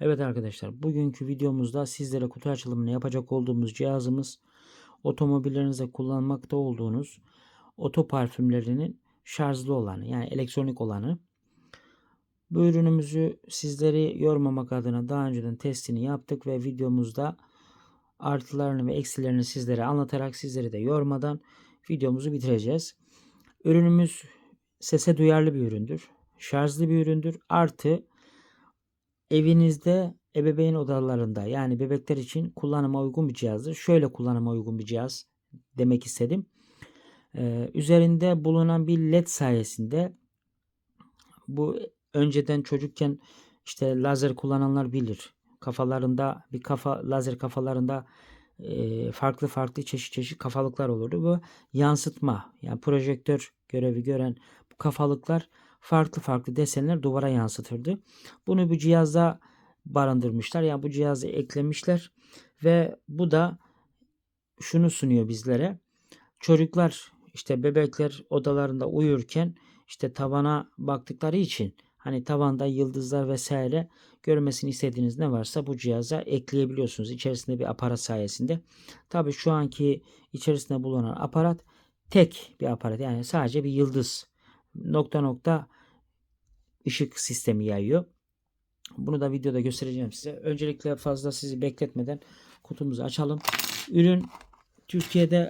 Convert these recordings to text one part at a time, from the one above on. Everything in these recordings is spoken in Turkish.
Evet arkadaşlar bugünkü videomuzda sizlere kutu açılımını yapacak olduğumuz cihazımız otomobillerinizde kullanmakta olduğunuz oto parfümlerinin şarjlı olanı yani elektronik olanı. Bu ürünümüzü sizleri yormamak adına daha önceden testini yaptık ve videomuzda artılarını ve eksilerini sizlere anlatarak sizleri de yormadan videomuzu bitireceğiz. Ürünümüz sese duyarlı bir üründür. Şarjlı bir üründür. Artı evinizde ebeveyn odalarında yani bebekler için kullanıma uygun bir cihazdır. Şöyle kullanıma uygun bir cihaz demek istedim. Ee, üzerinde bulunan bir led sayesinde bu önceden çocukken işte lazer kullananlar bilir. Kafalarında bir kafa lazer kafalarında e, farklı farklı çeşit çeşit kafalıklar olurdu. Bu yansıtma yani projektör görevi gören bu kafalıklar farklı farklı desenler duvara yansıtırdı. Bunu bu cihazda barındırmışlar. Yani bu cihazı eklemişler ve bu da şunu sunuyor bizlere. Çocuklar işte bebekler odalarında uyurken işte tavana baktıkları için hani tavanda yıldızlar vesaire görmesini istediğiniz ne varsa bu cihaza ekleyebiliyorsunuz içerisinde bir aparat sayesinde. Tabi şu anki içerisinde bulunan aparat tek bir aparat yani sadece bir yıldız nokta nokta ışık sistemi yayıyor. Bunu da videoda göstereceğim size. Öncelikle fazla sizi bekletmeden kutumuzu açalım. Ürün Türkiye'de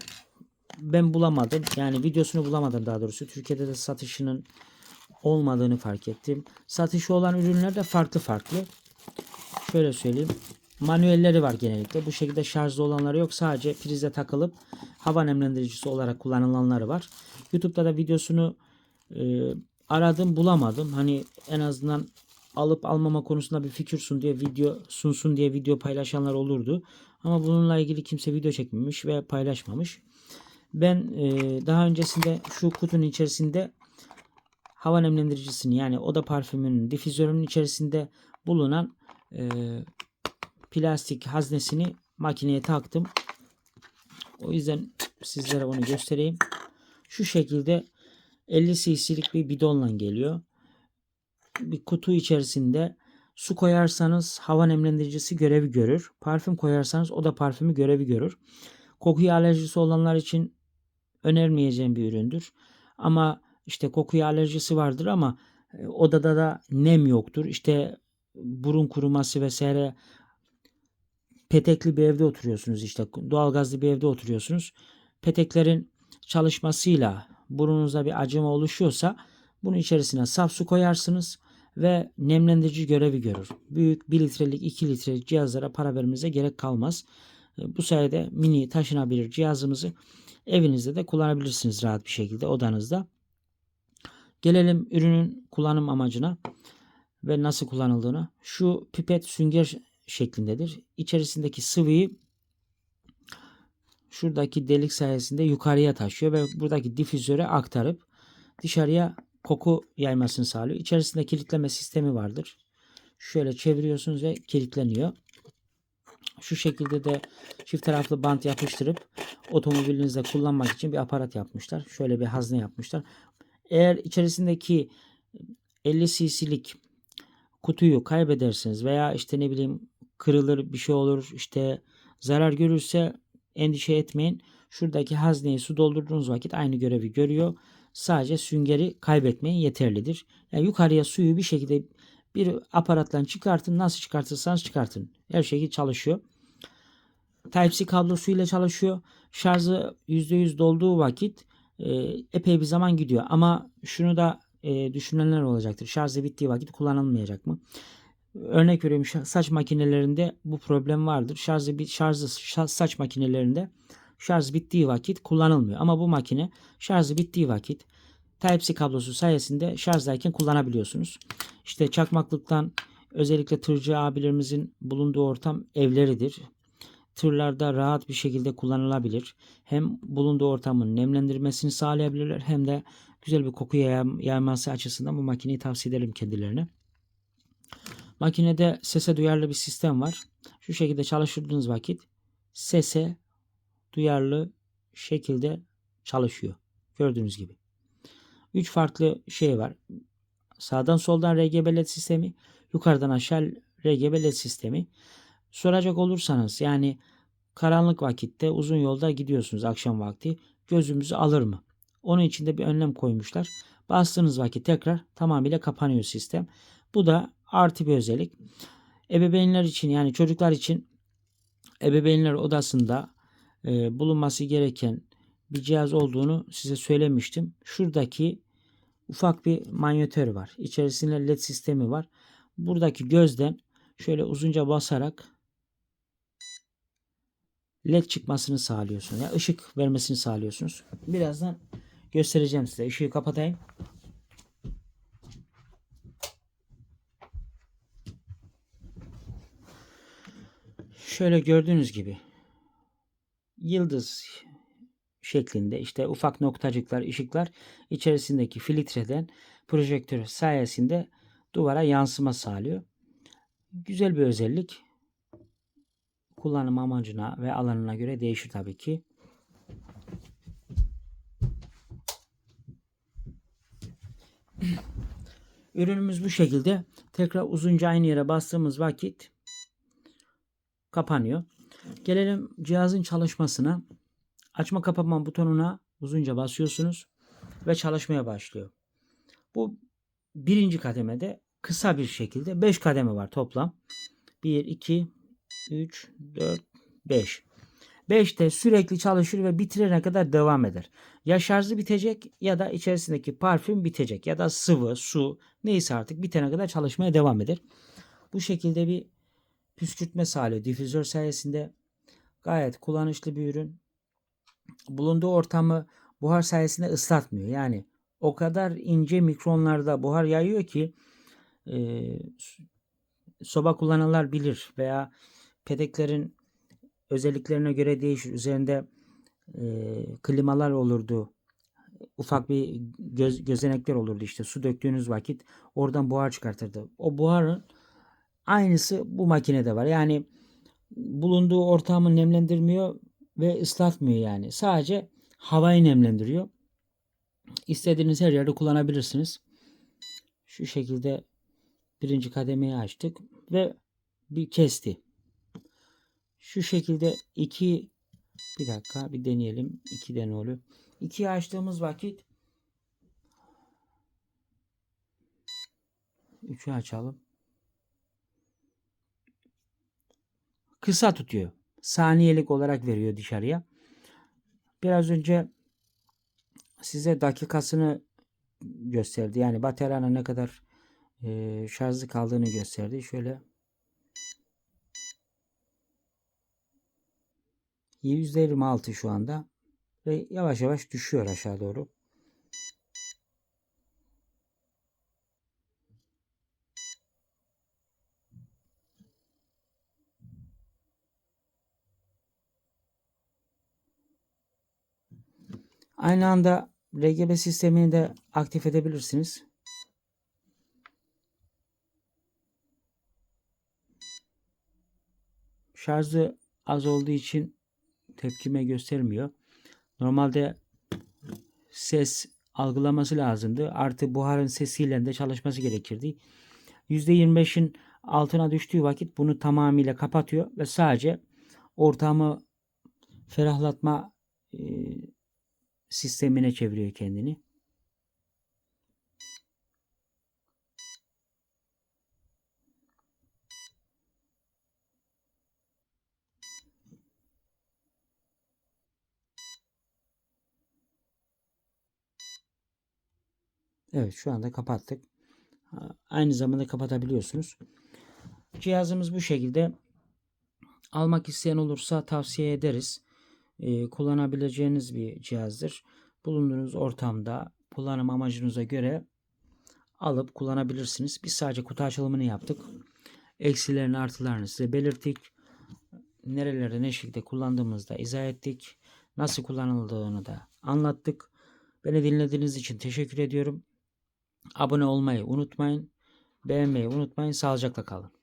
ben bulamadım. Yani videosunu bulamadım daha doğrusu. Türkiye'de de satışının olmadığını fark ettim. Satışı olan ürünler de farklı farklı. Şöyle söyleyeyim. Manuelleri var genellikle. Bu şekilde şarjlı olanları yok. Sadece prize takılıp hava nemlendiricisi olarak kullanılanları var. YouTube'da da videosunu e, aradım bulamadım. Hani en azından alıp almama konusunda bir fikir sun diye video sunsun diye video paylaşanlar olurdu. Ama bununla ilgili kimse video çekmemiş ve paylaşmamış. Ben e, daha öncesinde şu kutunun içerisinde hava nemlendiricisini yani oda parfümünün difüzörünün içerisinde bulunan e, plastik haznesini makineye taktım. O yüzden sizlere onu göstereyim. Şu şekilde 50 cc'lik bir bidonla geliyor. Bir kutu içerisinde su koyarsanız hava nemlendiricisi görevi görür. Parfüm koyarsanız o da parfümü görevi görür. Kokuya alerjisi olanlar için önermeyeceğim bir üründür. Ama işte kokuya alerjisi vardır ama e, odada da nem yoktur. İşte burun kuruması vesaire petekli bir evde oturuyorsunuz işte doğalgazlı bir evde oturuyorsunuz. Peteklerin çalışmasıyla burnunuza bir acıma oluşuyorsa bunun içerisine saf su koyarsınız ve nemlendirici görevi görür. Büyük 1 litrelik 2 litrelik cihazlara para vermenize gerek kalmaz. E, bu sayede mini taşınabilir cihazımızı evinizde de kullanabilirsiniz rahat bir şekilde odanızda. Gelelim ürünün kullanım amacına ve nasıl kullanıldığına. Şu pipet sünger şeklindedir. İçerisindeki sıvıyı şuradaki delik sayesinde yukarıya taşıyor ve buradaki difüzöre aktarıp dışarıya koku yaymasını sağlıyor. İçerisinde kilitleme sistemi vardır. Şöyle çeviriyorsunuz ve kilitleniyor. Şu şekilde de çift taraflı bant yapıştırıp otomobilinizde kullanmak için bir aparat yapmışlar. Şöyle bir hazne yapmışlar. Eğer içerisindeki 50 cc'lik kutuyu kaybederseniz veya işte ne bileyim kırılır bir şey olur işte zarar görürse endişe etmeyin. Şuradaki hazneyi su doldurduğunuz vakit aynı görevi görüyor. Sadece süngeri kaybetmeyin yeterlidir. Yani yukarıya suyu bir şekilde bir aparatla çıkartın. Nasıl çıkartırsanız çıkartın. Her şey çalışıyor. Type-C kablosuyla çalışıyor. Şarjı %100 dolduğu vakit e, epey bir zaman gidiyor. Ama şunu da e, düşünenler olacaktır. Şarjı bittiği vakit kullanılmayacak mı? Örnek veriyorum saç makinelerinde bu problem vardır. Şarjı bit şarjı saç makinelerinde şarj bittiği vakit kullanılmıyor. Ama bu makine şarjı bittiği vakit Type-C kablosu sayesinde şarjdayken kullanabiliyorsunuz. İşte çakmaklıktan özellikle tırcı abilerimizin bulunduğu ortam evleridir. Tırlarda rahat bir şekilde kullanılabilir. Hem bulunduğu ortamın nemlendirmesini sağlayabilirler hem de güzel bir koku yayması açısından bu makineyi tavsiye ederim kendilerine. Makinede sese duyarlı bir sistem var. Şu şekilde çalıştırdığınız vakit sese duyarlı şekilde çalışıyor. Gördüğünüz gibi. 3 farklı şey var. Sağdan soldan RGB LED sistemi, yukarıdan aşağı RGB LED sistemi. Soracak olursanız yani karanlık vakitte uzun yolda gidiyorsunuz akşam vakti gözümüzü alır mı? Onun için de bir önlem koymuşlar. Bastığınız vakit tekrar tamamıyla kapanıyor sistem. Bu da artı bir özellik. Ebeveynler için yani çocuklar için ebeveynler odasında e, bulunması gereken bir cihaz olduğunu size söylemiştim. Şuradaki ufak bir manyetör var. İçerisinde led sistemi var. Buradaki gözden şöyle uzunca basarak led çıkmasını sağlıyorsunuz. Yani ışık vermesini sağlıyorsunuz. Birazdan göstereceğim size. Işığı kapatayım. Şöyle gördüğünüz gibi yıldız şeklinde işte ufak noktacıklar, ışıklar içerisindeki filtreden projektör sayesinde duvara yansıma sağlıyor. Güzel bir özellik. Kullanım amacına ve alanına göre değişir tabii ki. Ürünümüz bu şekilde. Tekrar uzunca aynı yere bastığımız vakit kapanıyor. Gelelim cihazın çalışmasına. Açma kapama butonuna uzunca basıyorsunuz ve çalışmaya başlıyor. Bu birinci kademede kısa bir şekilde 5 kademe var toplam. 1, 2, 3, 4, 5. 5'te sürekli çalışır ve bitirene kadar devam eder. Ya şarjı bitecek ya da içerisindeki parfüm bitecek ya da sıvı, su neyse artık bitene kadar çalışmaya devam eder. Bu şekilde bir püskürtme sağlıyor. Difüzör sayesinde gayet kullanışlı bir ürün. Bulunduğu ortamı buhar sayesinde ıslatmıyor. Yani o kadar ince mikronlarda buhar yayıyor ki e, soba kullananlar bilir veya pedeklerin özelliklerine göre değişir. Üzerinde e, klimalar olurdu. Ufak bir göz, gözenekler olurdu işte su döktüğünüz vakit oradan buhar çıkartırdı. O buharın aynısı bu makinede var. Yani bulunduğu ortamı nemlendirmiyor ve ıslatmıyor yani. Sadece havayı nemlendiriyor. İstediğiniz her yerde kullanabilirsiniz. Şu şekilde birinci kademeyi açtık ve bir kesti. Şu şekilde iki bir dakika bir deneyelim. İki de ne oluyor? İkiyi açtığımız vakit üçü açalım. Kısa tutuyor. Saniyelik olarak veriyor dışarıya. Biraz önce size dakikasını gösterdi. Yani bataryanın ne kadar e, şarjlı kaldığını gösterdi. Şöyle %26 şu anda ve yavaş yavaş düşüyor aşağı doğru. Aynı anda RGB sistemini de aktif edebilirsiniz. Şarjı az olduğu için tepkime göstermiyor. Normalde ses algılaması lazımdı. Artı buharın sesiyle de çalışması gerekirdi. %25'in altına düştüğü vakit bunu tamamıyla kapatıyor ve sadece ortamı ferahlatma e, sistemine çeviriyor kendini. Evet şu anda kapattık. Aynı zamanda kapatabiliyorsunuz. Cihazımız bu şekilde. Almak isteyen olursa tavsiye ederiz. Ee, kullanabileceğiniz bir cihazdır. Bulunduğunuz ortamda kullanım amacınıza göre alıp kullanabilirsiniz. Biz sadece kutu açılımını yaptık. Eksilerini artılarını size belirttik. Nerelerde ne şekilde kullandığımızda izah ettik. Nasıl kullanıldığını da anlattık. Beni dinlediğiniz için teşekkür ediyorum. Abone olmayı unutmayın. Beğenmeyi unutmayın. Sağlıcakla kalın.